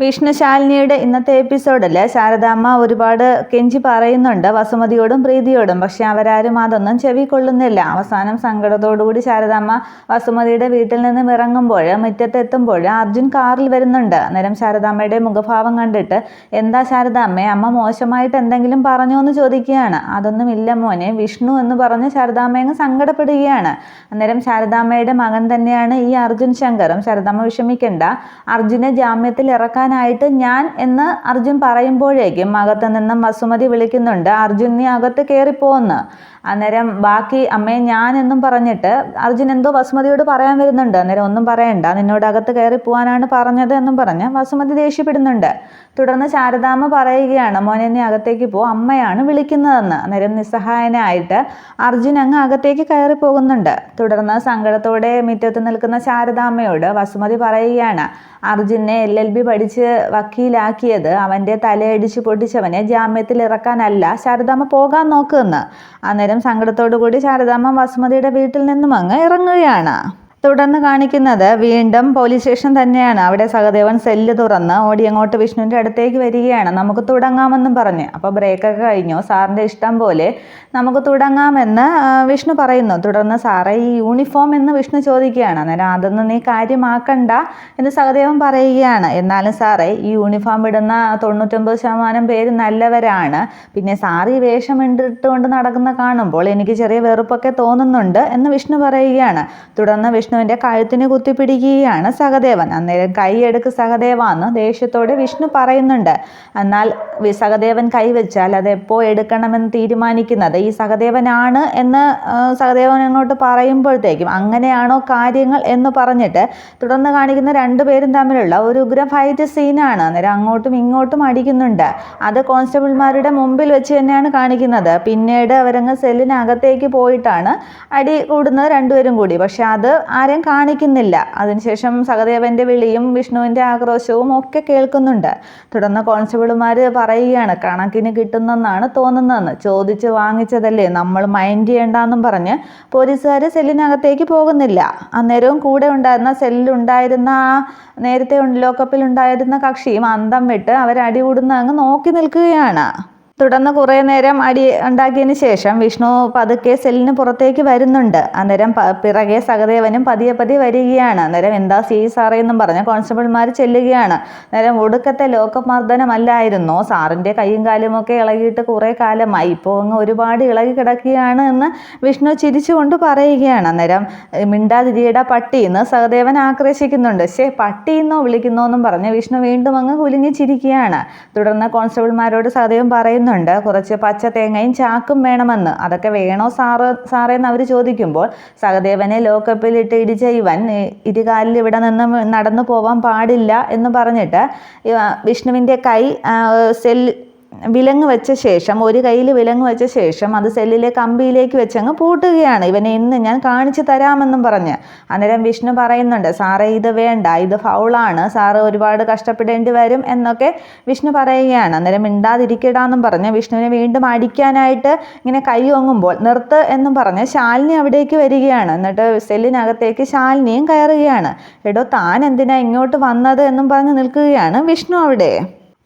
വിഷ്ണുശാലിനിയുടെ ഇന്നത്തെ എപ്പിസോഡിൽ ശാരദാമ്മ ഒരുപാട് കെഞ്ചി പറയുന്നുണ്ട് വസുമതിയോടും പ്രീതിയോടും. പക്ഷെ അവരാരും അതൊന്നും ചെവിക്കൊള്ളുന്നില്ല അവസാനം സങ്കടത്തോടുകൂടി ശാരദാമ്മ വസുമതിയുടെ വീട്ടിൽ നിന്നും ഇറങ്ങുമ്പോൾ മുറ്റത്തെത്തുമ്പോൾ അർജുൻ കാറിൽ വരുന്നുണ്ട്. അന്നേരം ശാരദാമ്മയുടെ മുഖഭാവം കണ്ടിട്ട് എന്താ ശാരദാമ്മ അമ്മ മോശമായിട്ട് എന്തെങ്കിലും പറഞ്ഞോ എന്ന് ചോദിക്കുകയാണ്. അതൊന്നും ഇല്ല മോനെ വിഷ്ണു എന്ന് പറഞ്ഞ് ശാരദാമ്മയങ്ങ് സങ്കടപ്പെടുകയാണ്. അന്നേരം ശാരദാമ്മയുടെ മകൻ തന്നെയാണ് ഈ അർജുൻ ശങ്കറും. ശാരദാമ്മ വിഷമിക്കണ്ട. അർജുനെ ജാമ്യത്തിൽ ഇറക്കാൻ പോകാനായിട്ട് ഞാൻ എന്ന് അർജുൻ പറയുമ്പോഴേക്കും അകത്ത് നിന്നും വസുമതി വിളിക്കുന്നുണ്ട് അർജുൻ നീ അകത്ത് കയറിപ്പോന്ന് അന്നേരം ബാക്കി അമ്മയെ ഞാൻ എന്നും പറഞ്ഞിട്ട് അർജുൻ എന്തോ വസുമതിയോട് പറയാൻ വരുന്നുണ്ട്. അന്നേരം ഒന്നും പറയണ്ട. നിന്നോട് അകത്ത് കയറി പോകാനാണ് പറഞ്ഞത് എന്നും പറഞ്ഞ് വസുമതി ദേഷ്യപ്പെടുന്നുണ്ട്. തുടർന്ന് ശാരദാമ്മ പറയുകയാണ് മോനെ നീ അകത്തേക്ക് പോ. അമ്മയാണ് വിളിക്കുന്നതെന്ന്. അന്നേരം നിസ്സഹായനായിട്ട് അർജുൻ അങ്ങ് അകത്തേക്ക് കയറി പോകുന്നുണ്ട്. തുടർന്ന് സങ്കടത്തോടെ മുറ്റത്ത് നിൽക്കുന്ന ശാരദാമ്മയോട് വസുമതി പറയുകയാണ് അർജുനെ എൽ എൽ ബി പഠിച്ച് വക്കീലാക്കിയത് അവന്റെ തലയടിച്ച് പൊട്ടിച്ചവനെ ജാമ്യത്തിൽ ഇറക്കാനല്ല. ശാരദാമ്മ പോകാൻ നോക്കുമെന്ന് അന്നേരം സങ്കടത്തോടു കൂടി ശാരദാമ്മ വസുമതിയുടെ വീട്ടിൽ നിന്നും അങ്ങ് ഇറങ്ങുകയാണ്. തുടർന്ന് കാണിക്കുന്നത് വീണ്ടും പോലീസ് സ്റ്റേഷൻ തന്നെയാണ്. അവിടെ സഹദേവൻ സെല്ല് തുറന്ന് ഓടി അങ്ങോട്ട് വിഷ്ണുവിന്റെ അടുത്തേക്ക് വരികയാണ്. നമുക്ക് തുടങ്ങാമെന്നും പറഞ്ഞ്. അപ്പോൾ ബ്രേക്കൊക്കെ കഴിഞ്ഞു. സാറിന്റെ ഇഷ്ടം പോലെ നമുക്ക് തുടങ്ങാമെന്ന് വിഷ്ണു പറയുന്നു. തുടർന്ന് സാറേ ഈ യൂണിഫോം എന്ന് വിഷ്ണു ചോദിക്കുകയാണ്. അന്നേരം അതൊന്നും നീ കാര്യമാക്കണ്ട എന്ന് സഹദേവൻ പറയുകയാണ്. എന്നാലും സാറേ ഈ യൂണിഫോം ഇടുന്ന തൊണ്ണൂറ്റൊമ്പത് ശതമാനം പേര് നല്ലവരാണ്. പിന്നെ ഈ വേഷം ഇട്ടിട്ടുകൊണ്ട് നടക്കുന്ന കാണുമ്പോൾ എനിക്ക് ചെറിയ വെറുപ്പൊക്കെ തോന്നുന്നുണ്ട് എന്ന് വിഷ്ണു പറയുകയാണ്. തുടർന്ന് വിഷ്ണു വിഷ്ണുവിന്റെ കഴുത്തിന് കുത്തിപ്പിടിക്കുകയാണ് സഹദേവൻ. അന്നേരം കൈയെടുക്ക് സഹദേവ എന്ന് ദേഷ്യത്തോടെ വിഷ്ണു പറയുന്നുണ്ട്. എന്നാൽ സഹദേവൻ കൈവച്ചാൽ അത് എപ്പോൾ എടുക്കണമെന്ന് തീരുമാനിക്കുന്നത്? ഈ സഹദേവനാണ് എന്ന് സഹദേവൻ അങ്ങോട്ട് പറയുമ്പോഴത്തേക്കും അങ്ങനെയാണോ കാര്യങ്ങൾ എന്ന് പറഞ്ഞിട്ട് തുടർന്ന് കാണിക്കുന്ന രണ്ടുപേരും തമ്മിലുള്ള ഒരു ഉഗ്ര ഫൈറ്റ് സീനാണ്. അന്നേരം അങ്ങോട്ടും ഇങ്ങോട്ടും അടിക്കുന്നുണ്ട്. അത് കോൺസ്റ്റബിൾമാരുടെ മുമ്പിൽ വെച്ച് തന്നെയാണ് കാണിക്കുന്നത്. പിന്നീട് അവരങ്ങ് സെല്ലിനകത്തേക്ക് പോയിട്ടാണ് അടി കൂടുന്നത് രണ്ടുപേരും കൂടി. പക്ഷെ അത് ആരെയും കാണിക്കുന്നില്ല. അതിനുശേഷം സഹദേവന്റെ വിളിയും വിഷ്ണുവിന്റെ ആക്രോശവും ഒക്കെ കേൾക്കുന്നുണ്ട്. തുടർന്ന് കോൺസ്റ്റബിൾമാർ പറയുകയാണ് കണക്കിന് കിട്ടുന്നെന്നാണ് തോന്നുന്നതെന്ന്. ചോദിച്ച് വാങ്ങിച്ചതല്ലേ. നമ്മൾ മൈൻഡ് ചെയ്യേണ്ടെന്നും പറഞ്ഞ് പോലീസുകാർ സെല്ലിനകത്തേക്ക് പോകുന്നില്ല. അന്നേരവും കൂടെ ഉണ്ടായിരുന്ന സെല്ലിലുണ്ടായിരുന്ന ആ നേരത്തെ ലോക്കപ്പിൽ ഉണ്ടായിരുന്ന കക്ഷിയും അന്തം വിട്ട് അവരടികൂടുന്ന അങ്ങ് നോക്കി നിൽക്കുകയാണ്. തുടർന്ന് കുറേ നേരം അടി ഉണ്ടാക്കിയതിന് ശേഷം വിഷ്ണു പതുക്കെ സെല്ലിന് പുറത്തേക്ക് വരുന്നുണ്ട്. അന്നേരം പിറകെ സഹദേവനും പതിയെ പതിയെ വരികയാണ്. അന്നേരം എന്താ സി സാറേ എന്നും പറഞ്ഞ് കോൺസ്റ്റബിൾമാർ ചെല്ലുകയാണ്. അന്നേരം ഒടുക്കത്തെ ലോകമർദ്ദനമല്ലായിരുന്നു. സാറിന്റെ കൈയും കാലുമൊക്കെ ഇളകിയിട്ട് കുറേ കാലമായി. ഇപ്പോൾ അങ്ങ് ഒരുപാട് ഇളകി കിടക്കുകയാണ് എന്ന് വിഷ്ണു ചിരിച്ചുകൊണ്ട് പറയുകയാണ്. അന്നേരം മിണ്ടാതിരിയുടെ പട്ടി എന്ന് സഹദേവൻ ആക്രോശിക്കുന്നുണ്ട്. ശേ പട്ടി എന്നോ വിളിക്കുന്നോ എന്നും പറഞ്ഞ് വിഷ്ണു വീണ്ടും അങ്ങ് കുലുങ്ങിച്ചിരിക്കുകയാണ് തുടർന്ന് കോൺസ്റ്റബിൾമാരോട് സഹദേവൻ പറയുന്നു പറയുന്നുണ്ട് കുറച്ച് പച്ച തേങ്ങയും ചാക്കും വേണമെന്ന്. അതൊക്കെ വേണോ സാറ് സാറേന്ന് അവർ ചോദിക്കുമ്പോൾ സഹദേവനെ ലോക്കപ്പിലിട്ട് ഇടിച്ച ഇവൻ ഇരുകാലിൽ ഇവിടെ നിന്ന് നടന്നു പോവാൻ പാടില്ല എന്ന് പറഞ്ഞിട്ട് വിഷ്ണുവിന്റെ കൈ സെൽ വിലങ്ങ് വെച്ച ശേഷം ഒരു കയ്യിൽ വിലങ്ങ് വെച്ച ശേഷം അത് സെല്ലിലെ കമ്പിയിലേക്ക് വെച്ചങ്ങ് പൂട്ടുകയാണ്. ഇവനെ ഇന്ന് ഞാൻ കാണിച്ചു തരാമെന്നും പറഞ്ഞ്. അന്നേരം വിഷ്ണു പറയുന്നുണ്ട് സാറേ ഇത് വേണ്ട ഇത് ഫൗളാണ്. സാറ് ഒരുപാട് കഷ്ടപ്പെടേണ്ടി വരും എന്നൊക്കെ വിഷ്ണു പറയുകയാണ്. അന്നേരം മിണ്ടാതിരിക്കടാന്നും പറഞ്ഞ് വിഷ്ണുവിനെ വീണ്ടും അടിക്കാനായിട്ട് ഇങ്ങനെ കൈ ഒങ്ങുമ്പോൾ നിർത്ത് എന്നും പറഞ്ഞ് ശാലിനി അവിടേക്ക് വരികയാണ്. എന്നിട്ട് സെല്ലിനകത്തേക്ക് ശാലിനിയും കയറുകയാണ്. എടോ താൻ എന്തിനാ ഇങ്ങോട്ട് വന്നത് എന്നും പറഞ്ഞ് നിൽക്കുകയാണ് വിഷ്ണു അവിടെ.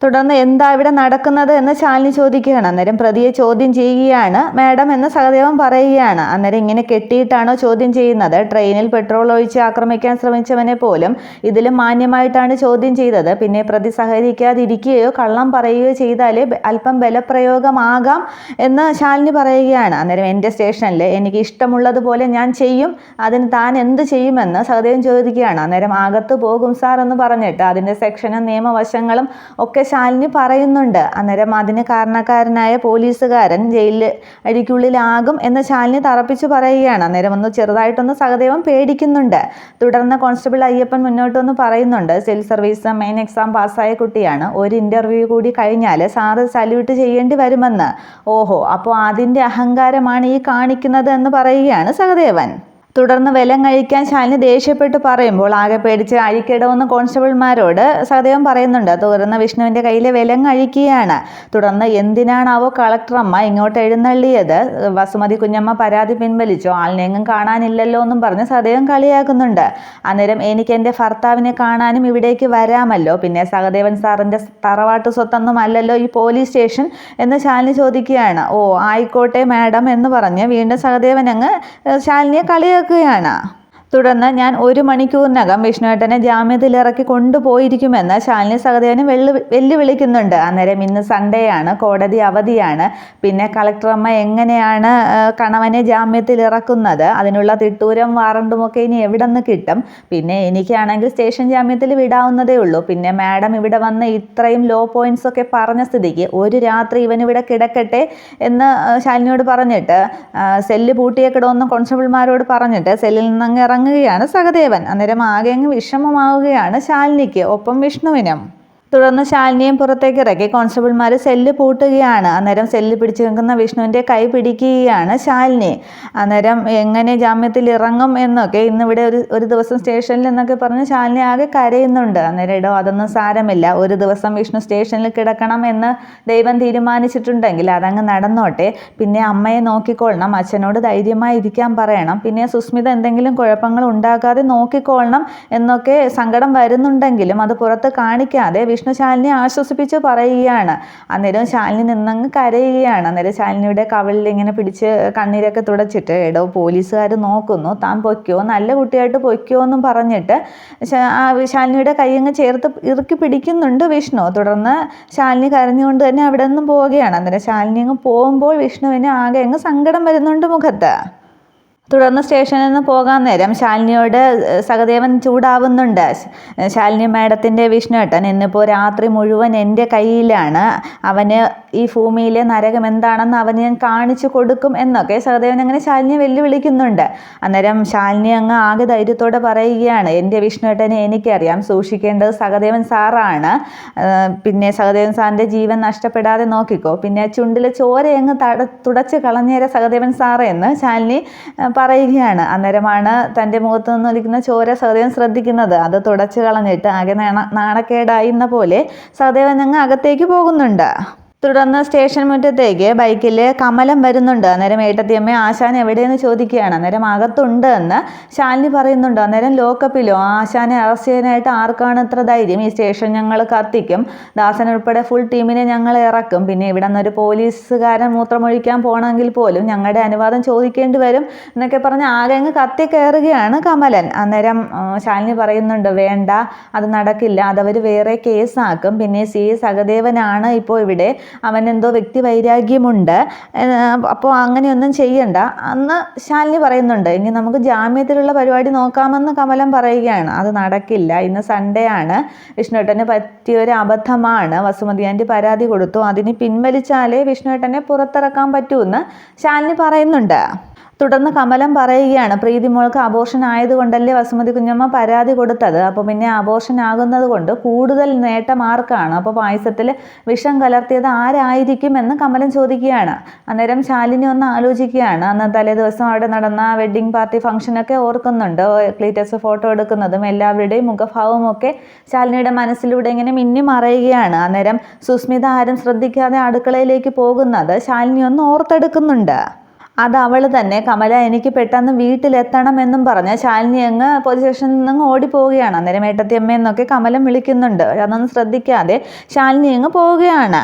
തുടർന്ന് എന്താ ഇവിടെ നടക്കുന്നത് എന്ന് ശാലിനി ചോദിക്കുകയാണ്. അന്നേരം പ്രതിയെ ചോദ്യം ചെയ്യുകയാണ്. മാഡം എന്ന് സഹദേവൻ പറയുകയാണ്. അന്നേരം ഇങ്ങനെ കെട്ടിയിട്ടാണോ ചോദ്യം ചെയ്യുന്നത്? ട്രെയിനിൽ പെട്രോൾ ഒഴിച്ച് ആക്രമിക്കാൻ ശ്രമിച്ചവനെ പോലും ഇതിലും മാന്യമായിട്ടാണ് ചോദ്യം ചെയ്തത്. പിന്നെ പ്രതി സഹകരിക്കാതിരിക്കുകയോ കള്ളം പറയുകയോ ചെയ്താലേ അല്പം ബലപ്രയോഗമാകാം എന്ന് ശാലിനി പറയുകയാണ്. അന്നേരം എന്റെ സ്റ്റേഷനിൽ എനിക്ക് ഇഷ്ടമുള്ളതുപോലെ ഞാൻ ചെയ്യും. അതിന് താൻ എന്ത് ചെയ്യുമെന്ന് സഹദേവൻ ചോദിക്കുകയാണ്. അന്നേരം അകത്ത് പോകും സാർ എന്ന് പറഞ്ഞിട്ട് അതിന്റെ സെക്ഷനും നിയമവശങ്ങളും ഒക്കെ ശാലിനി പറയുന്നുണ്ട്. അന്നേരം അതിന് കാരണക്കാരനായ പോലീസുകാരൻ ജയിലിൽ അടിക്കുള്ളിലാകും എന്ന് ശാലിനി തറപ്പിച്ചു പറയുകയാണ്. അന്നേരം ഒന്ന് ചെറുതായിട്ടൊന്ന് സഹദേവം പേടിക്കുന്നുണ്ട്. തുടർന്ന് കോൺസ്റ്റബിൾ അയ്യപ്പൻ മുന്നോട്ട് വന്ന് പറയുന്നുണ്ട് സിവിൽ സർവീസ് മെയിൻ എക്സാം പാസ്സായ കുട്ടിയാണ്. ഒരു ഇന്റർവ്യൂ കൂടി കഴിഞ്ഞാൽ സാറ് സല്യൂട്ട് ചെയ്യേണ്ടി വരുമെന്ന്. ഓഹോ അപ്പോൾ അതിന്റെ അഹങ്കാരമാണ് ഈ കാണിക്കുന്നത് എന്ന് പറയുകയാണ് സഹദേവൻ. തുടർന്ന് വെലം കഴിക്കാൻ ശാലിനി ദേഷ്യപ്പെട്ട് പറയുമ്പോൾ ആകെ പേടിച്ച് അഴിക്കിടവെന്ന് കോൺസ്റ്റബിൾമാരോട് സഹദേവൻ പറയുന്നുണ്ട് തുടർന്ന് വിഷ്ണുവിന്റെ കയ്യിലെ വെലം കഴിക്കുകയാണ്. തുടർന്ന് എന്തിനാണാവോ കളക്ടറമ്മ ഇങ്ങോട്ട് എഴുന്നള്ളിയത്? വസുമതി കുഞ്ഞമ്മ പരാതി പിൻവലിച്ചു? ആളിനെങ്ങും കാണാനില്ലല്ലോ എന്നും പറഞ്ഞ് സഹദേവൻ കളിയാക്കുന്നുണ്ട്. അന്നേരം എനിക്ക് എന്റെ ഭർത്താവിനെ കാണാനും ഇവിടേക്ക് വരാമല്ലോ. പിന്നെ സഹദേവൻ സാറിന്റെ തറവാട്ട് സ്വത്തൊന്നും അല്ലല്ലോ ഈ പോലീസ് സ്റ്റേഷൻ? എന്ന് ശാലിനി ചോദിക്കുകയാണ്. ഓ ആയിക്കോട്ടെ മാഡം എന്ന് പറഞ്ഞ് വീണ്ടും സഹദേവൻ അങ്ങ് ശാലിനിയെ ശാലിനിയെ കളിയാക്കുകയാണ് തുടർന്ന് ഞാൻ ഒരു മണിക്കൂറിനകം വിഷ്ണുവേട്ടനെ ജാമ്യത്തിൽ ഇറക്കി കൊണ്ടുപോയിരിക്കുമെന്ന് ശാലിനി സഹദേവനും വെള്ളു വെല്ലുവിളിക്കുന്നുണ്ട്. അന്നേരം ഇന്ന് സൺഡേ ആണ് കോടതി അവധിയാണ്. പിന്നെ കളക്ടറമ്മ എങ്ങനെയാണ് കണവനെ ജാമ്യത്തിൽ ഇറക്കുന്നത് അതിനുള്ള തിട്ടൂരം വാറണ്ടുമൊക്കെ ഇനി എവിടെ നിന്ന് കിട്ടും? പിന്നെ എനിക്കാണെങ്കിൽ സ്റ്റേഷൻ ജാമ്യത്തിൽ വിടാവുന്നതേ ഉള്ളൂ. പിന്നെ മാഡം ഇവിടെ വന്ന് ഇത്രയും ലോ പോയിന്റ്സ് ഒക്കെ പറഞ്ഞ സ്ഥിതിക്ക് ഒരു രാത്രി ഇവൻ ഇവിടെ കിടക്കട്ടെ എന്ന് ശാലിനിയോട് പറഞ്ഞിട്ട് സെല്ല് പൂട്ടിയേക്കിടുമെന്ന് കോൺസ്റ്റബിൾമാരോട് പറഞ്ഞിട്ട് സെല്ലിൽ നിന്നങ്ങ് ഇറങ്ങുകയാണ് സഹദേവൻ. അന്നേരം ആകെ അങ്ങ് വിഷമമാവുകയാണ് ശാലിനിക്ക്. ഒപ്പം വിഷ്ണുവിനും. തുടർന്ന് ശാലിനിയും പുറത്തേക്ക് ഇറക്കി. കോൺസ്റ്റബിൾമാർ സെല്ല് പൂട്ടുകയാണ്. അന്നേരം സെല്ല് പിടിച്ചു നിൽക്കുന്ന വിഷ്ണുവിന്റെ കൈ പിടിക്കുകയാണ് ശാലിനി. അന്നേരം എങ്ങനെ ജാമ്യത്തിൽ ഇറങ്ങും എന്നൊക്കെ ഇന്നിവിടെ ഒരു ഒരു ദിവസം സ്റ്റേഷനിൽ എന്നൊക്കെ പറഞ്ഞ് ശാലിനി ആകെ കരയുന്നുണ്ട്. അന്നേരം ഇടോ അതൊന്നും സാരമില്ല. ഒരു ദിവസം വിഷ്ണു സ്റ്റേഷനിൽ കിടക്കണം എന്ന് ദൈവം തീരുമാനിച്ചിട്ടുണ്ടെങ്കിൽ അതങ്ങ് നടന്നോട്ടെ. പിന്നെ അമ്മയെ നോക്കിക്കൊള്ളണം. അച്ഛനോട് ധൈര്യമായി ഇരിക്കാൻ പറയണം. പിന്നെ സുസ്മിത എന്തെങ്കിലും കുഴപ്പങ്ങൾ ഉണ്ടാക്കാതെ നോക്കിക്കൊള്ളണം എന്നൊക്കെ സങ്കടം വരുന്നുണ്ടെങ്കിലും അത് പുറത്ത് കാണിക്കാതെ വിഷ്ണു ശാലിനെ ആശ്വസിപ്പിച്ച് പറയുകയാണ്. അന്നേരം ശാലിനി നിന്നങ്ങ് കരയുകയാണ്. അന്നേരം ശാലിനിയുടെ കവളിൽ ഇങ്ങനെ പിടിച്ച് കണ്ണീരൊക്കെ തുടച്ചിട്ട് എടോ പോലീസുകാർ നോക്കുന്നു. താൻ പൊയ്ക്കോ? നല്ല കുട്ടിയായിട്ട് പൊയ്ക്കോ എന്നും പറഞ്ഞിട്ട് ശാലിനിയുടെ കൈയങ്ങ് ചേർത്ത് ഇറുക്കി പിടിക്കുന്നുണ്ട് വിഷ്ണു. തുടർന്ന് ശാലിനി കരഞ്ഞുകൊണ്ട് തന്നെ അവിടെ നിന്നും പോവുകയാണ്. അന്നേരം ശാലിനി അങ്ങ് പോകുമ്പോൾ വിഷ്ണുവിന് ആകെ അങ്ങ് സങ്കടം വരുന്നുണ്ട് മുഖത്ത്. തുടർന്ന് സ്റ്റേഷനിൽ നിന്ന് പോകാൻ നേരം ശാലിനിയോട് സഹദേവൻ ചൂടാവുന്നുണ്ട്. ശാലിനി മാഡത്തിന്റെ വിഷ്ണുവേട്ടൻ ഇന്നിപ്പോൾ രാത്രി മുഴുവൻ എന്റെ കയ്യിലാണ്. അവന് ഈ ഭൂമിയിലെ നരകം എന്താണെന്ന് അവന് ഞാൻ കാണിച്ചു കൊടുക്കും എന്നൊക്കെ സഹദേവൻ അങ്ങനെ ശാലിനിയെ വെല്ലുവിളിക്കുന്നുണ്ട്. അന്നേരം ശാലിനി അങ്ങ് ആകെ ധൈര്യത്തോടെ പറയുകയാണ് എന്റെ വിഷ്ണുവേട്ടനെ എനിക്കറിയാം സൂക്ഷിക്കേണ്ടത് സഹദേവൻ സാറാണ്. പിന്നെ സഹദേവൻ സാറിന്റെ ജീവൻ നഷ്ടപ്പെടാതെ നോക്കിക്കോ. പിന്നെ ചുണ്ടിലെ ചോര അങ്ങ് തട തുടച്ച് കളഞ്ഞേരെ സഹദേവൻ സാറേ എന്ന് ശാലിനി പറയുകയാണ്. അന്നേരമാണ് തന്റെ മുഖത്ത് നിന്ന് ഒലിക്കുന്ന ചോര സഹദേവൻ ശ്രദ്ധിക്കുന്നത്. അത് തുടച്ചു കളഞ്ഞിട്ട് ആകെ നാണ നാണക്കേടായിരുന്ന പോലെ സഹദേവൻ അങ്ങ് അകത്തേക്ക് പോകുന്നുണ്ട്. തുടർന്ന് സ്റ്റേഷൻ മുറ്റത്തേക്ക് ബൈക്കിൽ കമലം വരുന്നുണ്ട്. അന്നേരം ഏട്ടത്തിയമ്മ ആശാൻ എവിടെയെന്ന് ചോദിക്കുകയാണ്. അന്നേരം അകത്തുണ്ട് എന്ന് ശാലിനി പറയുന്നുണ്ട്. അന്നേരം ലോക്കപ്പിലോ ആശാനെ അറസ്റ്റ് ചെയ്യാനായിട്ട് ആർക്കാണ് ഇത്ര ധൈര്യം? ഈ സ്റ്റേഷൻ ഞങ്ങൾ കത്തിക്കും. ദാസൻ ഉൾപ്പെടെ ഫുൾ ടീമിനെ ഞങ്ങൾ ഇറക്കും. പിന്നെ ഇവിടെ നിന്നൊരു പോലീസുകാരൻ മൂത്രമൊഴിക്കാൻ പോകണമെങ്കിൽ പോലും ഞങ്ങളുടെ അനുവാദം ചോദിക്കേണ്ടി വരും എന്നൊക്കെ പറഞ്ഞ് ആകെ അങ്ങ് കത്തി കയറുകയാണ് കമലൻ. അന്നേരം ശാലിനി പറയുന്നുണ്ട് വേണ്ട അത് നടക്കില്ല. അതവർ വേറെ കേസാക്കും പിന്നെ സി. സഹദേവനാണ് ഇപ്പോൾ ഇവിടെ അവൻ എന്തോ വ്യക്തി വൈരാഗ്യമുണ്ട് അപ്പോൾ അങ്ങനെയൊന്നും ചെയ്യണ്ട. അന്ന് ശാലിനി പറയുന്നുണ്ട് ഇനി നമുക്ക് ജാമ്യത്തിലുള്ള പരിപാടി നോക്കാമെന്ന് കമലം പറയുകയാണ്. അത് നടക്കില്ല. ഇന്ന് സൺഡേ ആണ്. വിഷ്ണുവേട്ടന് പറ്റിയൊരു അബദ്ധമാണ്. വസുമതി ആന്റി പരാതി കൊടുത്തു. അതിന് പിൻവലിച്ചാലേ വിഷ്ണുവേട്ടനെ പുറത്തിറക്കാൻ പറ്റൂന്ന് ശാലിനി പറയുന്നുണ്ട്. തുടർന്ന് കമലം പറയുകയാണ് പ്രീതി മോൾക്ക് അബോർഷൻ ആയതുകൊണ്ടല്ലേ വസുമതി കുഞ്ഞമ്മ പരാതി കൊടുത്തത്? അപ്പോൾ പിന്നെ അബോർഷൻ ആകുന്നത് കൊണ്ട് കൂടുതൽ നേട്ടം ആർക്കാണ്? അപ്പോൾ പായസത്തിൽ വിഷം കലർത്തിയത് ആരായിരിക്കും എന്ന് കമലം ചോദിക്കുകയാണ്. അന്നേരം ശാലിനി ഒന്ന് ആലോചിക്കുകയാണ്. അന്ന് തലേ ദിവസം അവിടെ നടന്ന വെഡ്ഡിംഗ് പാർട്ടി ഫംഗ്ഷനൊക്കെ ഓർക്കുന്നുണ്ട്. ക്ലീറ്റസ് ഫോട്ടോ എടുക്കുന്നതും എല്ലാവരുടെയും മുഖഭാവവും ഒക്കെ ശാലിനിയുടെ മനസ്സിലൂടെ ഇങ്ങനെ മിന്നി മറയുകയാണ്. അന്നേരം സുസ്മിത ആരും ശ്രദ്ധിക്കാതെ അടുക്കളയിലേക്ക് പോകുന്നത് ശാലിനി ഒന്ന് ഓർത്തെടുക്കുന്നുണ്ട്. അത് അവൾ തന്നെ. കമല എനിക്ക് പെട്ടെന്ന് വീട്ടിലെത്തണം എന്നും പറഞ്ഞ് ശാലിനി അങ്ങ് പോലീസ് സ്റ്റേഷനിൽ നിന്ന് ഓടിപ്പോവുകയാണ്. അന്നേരം ഏട്ടത്തിയമ്മയെന്നൊക്കെ കമലം വിളിക്കുന്നുണ്ട്. അതൊന്നും ശ്രദ്ധിക്കാതെ ശാലിനി അങ്ങ് പോവുകയാണ്.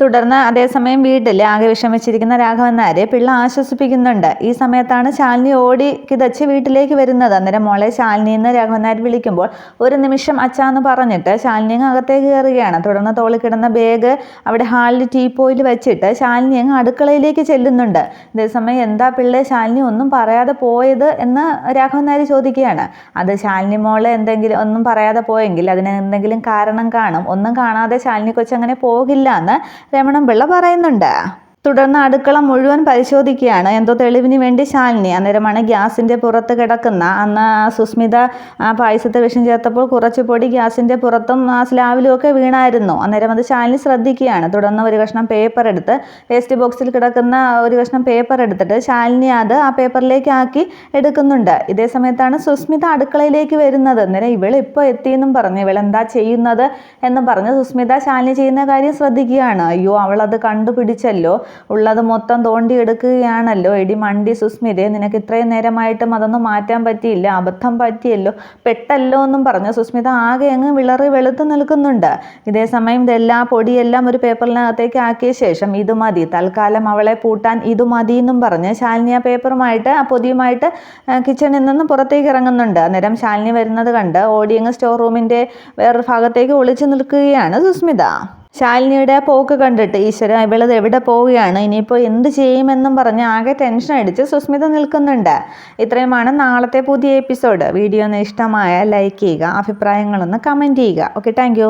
തുടർന്ന് അതേസമയം വീട്ടിൽ ആകെ വിഷമിച്ചിരിക്കുന്ന രാഘവൻ നായരെ പിള്ള ആശ്വസിപ്പിക്കുന്നുണ്ട്. ഈ സമയത്താണ് ശാലിനി ഓടി കിതച്ച് വീട്ടിലേക്ക് വരുന്നത്. അന്നേരം മോളെ ശാലിനി എന്ന് രാഘവൻ നായർ വിളിക്കുമ്പോൾ ഒരു നിമിഷം അച്ചാന്ന് പറഞ്ഞിട്ട് ശാലിനി അങ്ങ് അകത്തേക്ക് കയറുകയാണ്. തുടർന്ന് തോളിൽ കിടന്ന ബാഗ് അവിടെ ഹാളിൽ ടീപ്പോയിൽ വെച്ചിട്ട് ശാലിനി അങ്ങ് അടുക്കളയിലേക്ക് ചെല്ലുന്നുണ്ട്. അതേസമയം എന്താ പിള്ളേ ശാലിനി ഒന്നും പറയാതെ പോയത് എന്ന് രാഘവൻ നായർ ചോദിക്കുകയാണ്. അത് ശാലിനി മോളെ എന്തെങ്കിലും ഒന്നും പറയാതെ പോയെങ്കിൽ അതിന് എന്തെങ്കിലും കാരണം കാണും. ഒന്നും കാണാതെ ശാലിനി കൊച്ചങ്ങനെ പോകില്ല എന്ന് രമണൻ പിള്ള പറയുന്നുണ്ട്. തുടർന്ന് അടുക്കള മുഴുവൻ പരിശോധിക്കുകയാണ്. എന്തോ തെളിവിന് വേണ്ടി ശാലിനി. അന്നേരമാണ് ഗ്യാസിന്റെ പുറത്ത് കിടക്കുന്ന. അന്ന് സുസ്മിത ആ പായസത്തെ വിഷം ചേർത്തപ്പോൾ കുറച്ച് പൊടി ഗ്യാസിന്റെ പുറത്തും ആ സ്ലാവിലും ഒക്കെ വീണായിരുന്നു. അന്നേരം അത് ശാലിനി ശ്രദ്ധിക്കുകയാണ്. തുടർന്ന് ഒരു കഷ്ണം പേപ്പർ എടുത്ത് വേസ്റ്റ് ബോക്സിൽ കിടക്കുന്ന ഒരു കഷ്ണം പേപ്പർ എടുത്തിട്ട് ശാലിനി അത് ആ പേപ്പറിലേക്ക് ആക്കി എടുക്കുന്നുണ്ട്. ഇതേ സമയത്താണ് സുസ്മിത അടുക്കളയിലേക്ക് വരുന്നത്. അന്നേരം ഇവൾ ഇപ്പോൾ എത്തിയെന്നും പറഞ്ഞു. ഇവൾ എന്താ ചെയ്യുന്നത് എന്നും പറഞ്ഞ് സുസ്മിത ശാലിനി ചെയ്യുന്ന കാര്യം ശ്രദ്ധിക്കുകയാണ്. അയ്യോ അവൾ അത് കണ്ടുപിടിച്ചല്ലോ. ഉള്ളത് മൊത്തം തോണ്ടി എടുക്കുകയാണല്ലോ എടി മണ്ടി സുസ്മിതേ നിനക്ക് ഇത്രയും നേരമായിട്ടും അതൊന്നും മാറ്റാൻ പറ്റിയില്ല. അബദ്ധം പറ്റിയല്ലോ. പെട്ടല്ലോ എന്നും പറഞ്ഞു. സുസ്മിത ആകെ അങ്ങ് വിളറി വെളുത്തു നിൽക്കുന്നുണ്ട്. ഇതേ സമയം ഇതെല്ലാം പൊടിയെല്ലാം ഒരു പേപ്പറിനകത്തേക്ക് ആക്കിയ ശേഷം ഇത് മതി. തൽക്കാലം അവളെ പൂട്ടാൻ ഇത് മതി എന്നും പറഞ്ഞ് ശാലിനി ആ പേപ്പറുമായിട്ട് ആ പൊതിയുമായിട്ട് കിച്ചണിൽ നിന്ന് പുറത്തേക്ക് ഇറങ്ങുന്നുണ്ട്. അന്നേരം ശാലിനി വരുന്നത് കണ്ട് ഓടിയങ്ങ് സ്റ്റോർ റൂമിന്റെ വേറൊരു ഭാഗത്തേക്ക് ഒളിച്ചു നിൽക്കുകയാണ് സുസ്മിത. ശാലിനിയുടെ ആ പോക്ക് കണ്ടിട്ട് ഈശ്വര ഇവളത് എവിടെ പോവുകയാണ്? ഇനിയിപ്പോൾ എന്ത് ചെയ്യുമെന്നും പറഞ്ഞ് ആകെ ടെൻഷൻ അടിച്ച് സുസ്മിത നിൽക്കുന്നുണ്ട്. ഇത്രയുമാണ് നാളത്തെ പുതിയ എപ്പിസോഡ് വീഡിയോ ഒന്ന് ഇഷ്ടമായ ലൈക്ക് ചെയ്യുക അഭിപ്രായങ്ങളൊന്ന് കമന്റ് ചെയ്യുക. Okay thank